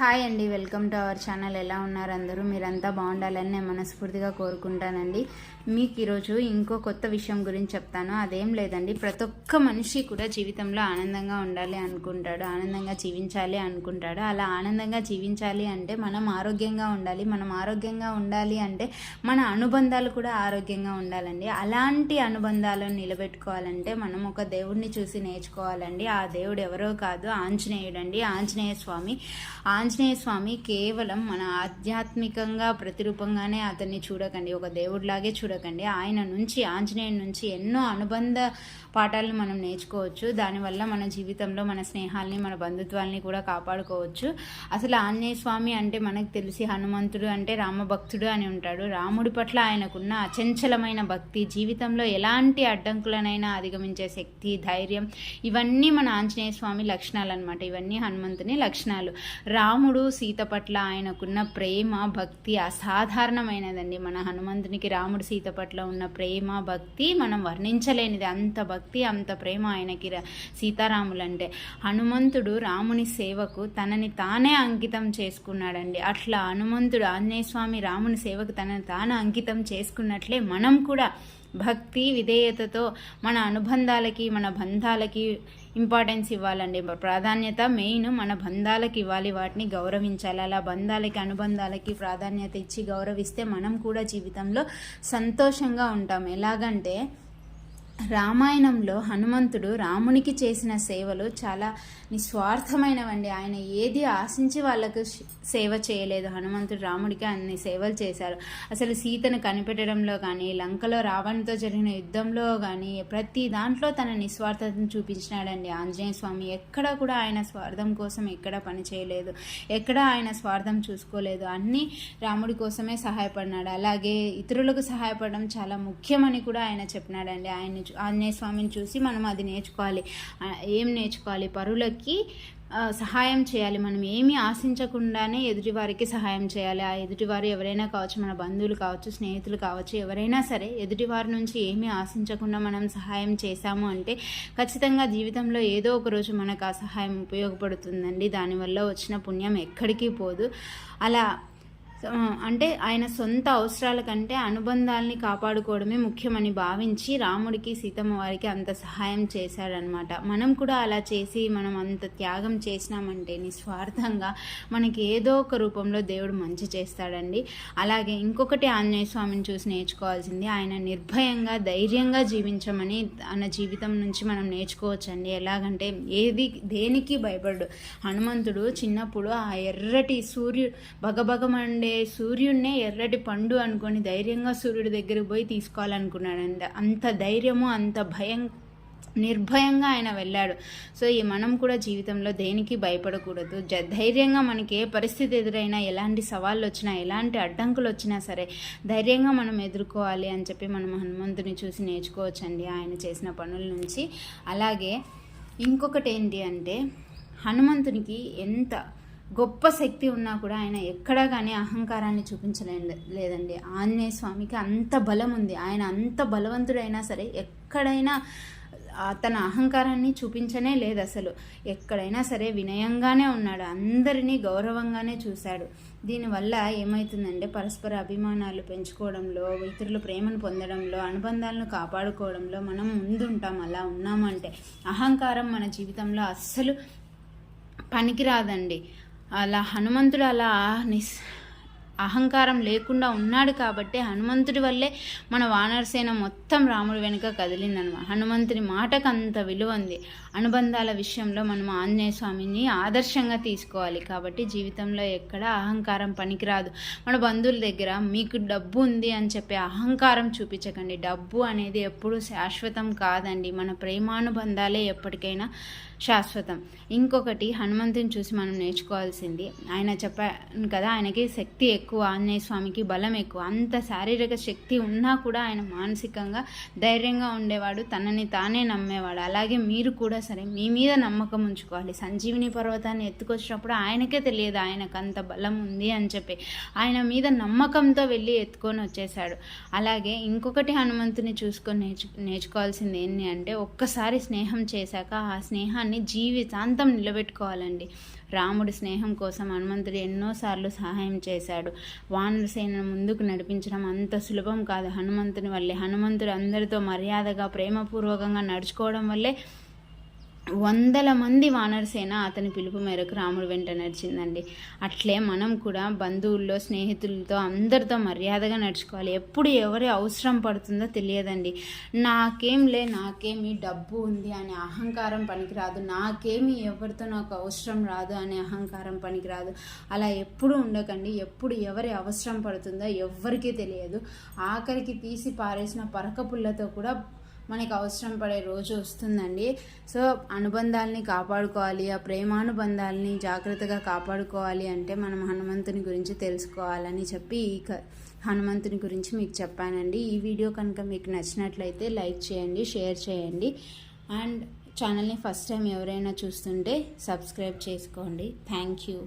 Hi అండి welcome to our channel. ఎలా ఉన్నారు అందరూ? మీరంతా బాగుండాలని నేను మనస్ఫూర్తిగా కోరుకుంటానండి. మీకు ఈరోజు ఇంకో కొత్త విషయం గురించి చెప్తాను. అదేం లేదండి ప్రతి ఒక్క మనిషి కూడా జీవితంలో ఆనందంగా ఉండాలి అనుకుంటాడు ఆనందంగా జీవించాలి అనుకుంటాడు. అలా ఆనందంగా జీవించాలి అంటే మనం ఆరోగ్యంగా ఉండాలి మనం ఆరోగ్యంగా ఉండాలి అంటే మన అనుబంధాలు కూడా ఆరోగ్యంగా ఉండాలండి. అలాంటి అనుబంధాలను నిలబెట్టుకోవాలంటే మనం ఒక దేవుడిని చూసి నేర్చుకోవాలండి. ఆ దేవుడు ఎవరో కాదు ఆంజనేయుడు అండి ఆంజనేయ స్వామి. ఆంజనేయ ఆంజనేయ స్వామి కేవలం మన ఆధ్యాత్మికంగా ప్రతిరూపంగానే అతన్ని చూడకండి. ఒక దేవుడిలాగే చూడకండి. ఆయన నుంచి ఆంజనేయుడి నుంచి ఎన్నో అనుబంధ పాఠాలను మనం నేర్చుకోవచ్చు. దానివల్ల మన జీవితంలో మన స్నేహాల్ని మన బంధుత్వాల్ని కూడా కాపాడుకోవచ్చు. అసలు ఆంజనేయ స్వామి అంటే మనకు తెలిసి హనుమంతుడు అంటే రామభక్తుడు అని ఉంటాడు. రాముడి పట్ల ఆయనకున్న అచంచలమైన భక్తి జీవితంలో ఎలాంటి అడ్డంకులనైనా అధిగమించే శక్తి ధైర్యం ఇవన్నీ మన ఆంజనేయ స్వామి లక్షణాలు అనమాట ఇవన్నీ హనుమంతుని లక్షణాలు. రాముడు సీత పట్ల ఆయనకున్న ప్రేమ భక్తి అసాధారణమైనదండి. మన హనుమంతునికి రాముడు సీత పట్ల ఉన్న ప్రేమ భక్తి మనం వర్ణించలేనిది. అంత భక్తి అంత ప్రేమ ఆయనకి సీతారాములంటే. హనుమంతుడు రాముని సేవకు తనని తానే అంకితం చేసుకున్నాడండి. అట్లా హనుమంతుడు ఆంజనేయ స్వామి రాముని సేవకు తనని తాను అంకితం చేసుకున్నట్లే మనం కూడా భక్తి విధేయతతో మన అనుబంధాలకి మన బంధాలకి ఇంపార్టెన్స్ ఇవ్వాలండి. ప్రాధాన్యత మెయిన్ మన బంధాలకి ఇవ్వాలి వాటిని గౌరవించాలి. అలా బంధాలకి అనుబంధాలకి ప్రాధాన్యత ఇచ్చి గౌరవిస్తే మనం కూడా జీవితంలో సంతోషంగా ఉంటాం. ఎలాగంటే రామాయణంలో హనుమంతుడు రామునికి చేసిన సేవలు చాలా నిస్వార్థమైనవండి. ఆయన ఏది ఆశించి వాళ్ళకు సేవ చేయలేదు. హనుమంతుడు రాముడికి అన్ని సేవలు చేశారు. అసలు సీతను కనిపెట్టడంలో కానీ లంకలో రావణ్తో జరిగిన యుద్ధంలో కానీ ప్రతి దాంట్లో తన నిస్వార్థతను చూపించినాడండి. ఆంజనేయ స్వామి ఎక్కడ కూడా ఆయన స్వార్థం కోసం ఎక్కడ పని చేయలేదు. ఎక్కడ ఆయన స్వార్థం చూసుకోలేదు. అన్నీ రాముడి కోసమే సహాయపడినాడు. అలాగే ఇతరులకు సహాయపడడం చాలా ముఖ్యమని కూడా ఆయన చెప్పినాడండి. ఆయన ఆంజనేయ స్వామిని చూసి మనం అది నేర్చుకోవాలి. ఏం నేర్చుకోవాలి? పరులకి సహాయం చేయాలి. మనం ఏమీ ఆశించకుండానే ఎదుటివారికి సహాయం చేయాలి. ఆ ఎదుటివారు ఎవరైనా కావచ్చు మన బంధువులు కావచ్చు స్నేహితులు కావచ్చు ఎవరైనా సరే ఎదుటివారి నుంచి ఏమీ ఆశించకుండా మనం సహాయం చేశాము అంటే ఖచ్చితంగా జీవితంలో ఏదో ఒక రోజు మనకు ఆ సహాయం ఉపయోగపడుతుందండి. దానివల్ల వచ్చిన పుణ్యం ఎక్కడికి పోదు. అలా అంటే ఆయన సొంత అవసరాల కంటే అనుబంధాల్ని కాపాడుకోవడమే ముఖ్యమని భావించి రాముడికి సీతమ్మ వారికి అంత సహాయం చేశాడనమాట మనం కూడా అలా చేసి మనం అంత త్యాగం చేసినామంటే నిస్వార్థంగా మనకి ఏదో ఒక రూపంలో దేవుడు మంచి చేస్తాడండి. అలాగే ఇంకొకటి ఆంజనేయ స్వామిని చూసి నేర్చుకోవాల్సింది ఆయన నిర్భయంగా ధైర్యంగా జీవించమని తన జీవితం నుంచి మనం నేర్చుకోవచ్చండి. ఎలాగంటే ఏది దేనికి భయపడు హనుమంతుడు చిన్నప్పుడు ఆ ఎర్రటి సూర్యుడు భగభగమండే సూర్యుడినే ఎర్రటి పండు అనుకొని ధైర్యంగా సూర్యుడి దగ్గరికి పోయి తీసుకోవాలనుకున్నాడండి అంత ధైర్యము అంత భయం నిర్భయంగా ఆయన వెళ్ళాడు. సో ఈ మనం కూడా జీవితంలో దేనికి భయపడకూడదు. జ ధైర్యంగా మనకి ఏ పరిస్థితి ఎదురైనా ఎలాంటి సవాళ్ళు వచ్చినా ఎలాంటి అడ్డంకులు వచ్చినా సరే ధైర్యంగా మనం ఎదుర్కోవాలి అని చెప్పి మనం హనుమంతుని చూసి నేర్చుకోవచ్చండి ఆయన చేసిన పనుల నుంచి. అలాగే ఇంకొకటి ఏంటి అంటే హనుమంతునికి ఎంత గొప్ప శక్తి ఉన్నా కూడా ఆయన ఎక్కడా కానీ అహంకారాన్ని చూపించలే లేదండి. ఆంజనేయ స్వామికి అంత బలం ఉంది. ఆయన అంత బలవంతుడైనా సరే ఎక్కడైనా తన అహంకారాన్ని చూపించనే లేదు అసలు. ఎక్కడైనా సరే వినయంగానే ఉన్నాడు. అందరినీ గౌరవంగానే చూశాడు. దీనివల్ల ఏమవుతుందంటే పరస్పర అభిమానాలు పెంచుకోవడంలో ఇతరుల ప్రేమను పొందడంలో అనుబంధాలను కాపాడుకోవడంలో మనం ముందుంటాం అలా ఉన్నామంటే. అహంకారం మన జీవితంలో అస్సలు పనికిరాదండి. అలా హనుమంతుడు అలా నిస్ అహంకారం లేకుండా ఉన్నాడు కాబట్టి హనుమంతుడి వల్లే మన వానరసేన మొత్తం రాముడి వెనుక కదిలిందనమాట. హనుమంతుడి మాటకు అంత విలువ ఉంది. అనుబంధాల విషయంలో మనం ఆంజనేయ స్వామిని ఆదర్శంగా తీసుకోవాలి కాబట్టి జీవితంలో ఎక్కడ అహంకారం పనికిరాదు. మన బంధువుల దగ్గర మీకు డబ్బు ఉంది అని చెప్పి అహంకారం చూపించకండి. డబ్బు అనేది ఎప్పుడూ శాశ్వతం కాదండి. మన ప్రేమానుబంధాలే ఎప్పటికైనా శాశ్వతం. ఇంకొకటి హనుమంతుని చూసి మనం నేర్చుకోవాల్సింది. ఆయన చెప్పాను కదా ఆయనకి శక్తి ఎక్కువ ఆంజనేయ స్వామికి బలం ఎక్కువ. అంత శారీరక శక్తి ఉన్నా కూడా ఆయన మానసికంగా ధైర్యంగా ఉండేవాడు తనని తానే నమ్మేవాడు. అలాగే మీరు కూడా సరే మీ మీద నమ్మకం ఉంచుకోవాలి. సంజీవిని పర్వతాన్ని ఎత్తుకొచ్చినప్పుడు ఆయనకే తెలియదు ఆయనకు అంత బలం ఉంది అని చెప్పి. ఆయన మీద నమ్మకంతో వెళ్ళి ఎత్తుకొని వచ్చేసాడు అలాగే ఇంకొకటి హనుమంతుని చూసుకొని నేర్చు నేర్చుకోవాల్సింది ఏంటి అంటే ఒక్కసారి స్నేహం చేశాక ఆ స్నేహాన్ని స్నేహాన్ని జీవితాంతం నిలబెట్టుకోవాలండి. రాముడి స్నేహం కోసం హనుమంతుడు ఎన్నోసార్లు సహాయం చేశాడు. వానరసేనను ముందుకు నడిపించడం అంత సులభం కాదు. హనుమంతుని వల్లే హనుమంతుడు అందరితో మర్యాదగా ప్రేమపూర్వకంగా నడుచుకోవడం వల్లే వందల మంది వానరసేన అతని పిలుపు మేరకు రాముడు వెంట నడిచిందండి. అట్లే మనం కూడా బంధువుల్లో స్నేహితులతో అందరితో మర్యాదగా నడుచుకోవాలి. ఎప్పుడు ఎవరి అవసరం పడుతుందో తెలియదండి. నాకేం లే నాకేమి డబ్బు ఉంది అనే అహంకారం పనికిరాదు. నాకేమి ఎవరితో నాకు అవసరం రాదు అనే అహంకారం పనికిరాదు. అలా ఎప్పుడు ఉండకండి. ఎప్పుడు ఎవరి అవసరం పడుతుందో ఎవ్వరికీ తెలియదు. ఆఖరికి తీసి పారేసిన పరకపుల్లతో కూడా మనకి అవసరం పడే రోజు వస్తుందండి. సో అనుబంధాలని కాపాడుకోవాలి ఆ ప్రేమానుబంధాలని జాగ్రత్తగా కాపాడుకోవాలి అంటే మనం హనుమంతుని గురించి తెలుసుకోవాలని చెప్పి ఈ క- హనుమంతుని గురించి మీకు చెప్పానండి. ఈ వీడియో కనుక మీకు నచ్చినట్లయితే లైక్ చేయండి షేర్ చేయండి. అండ్ ఛానల్ని ఫస్ట్ టైం ఎవరైనా చూస్తుంటే సబ్స్క్రైబ్ చేసుకోండి. Thank you.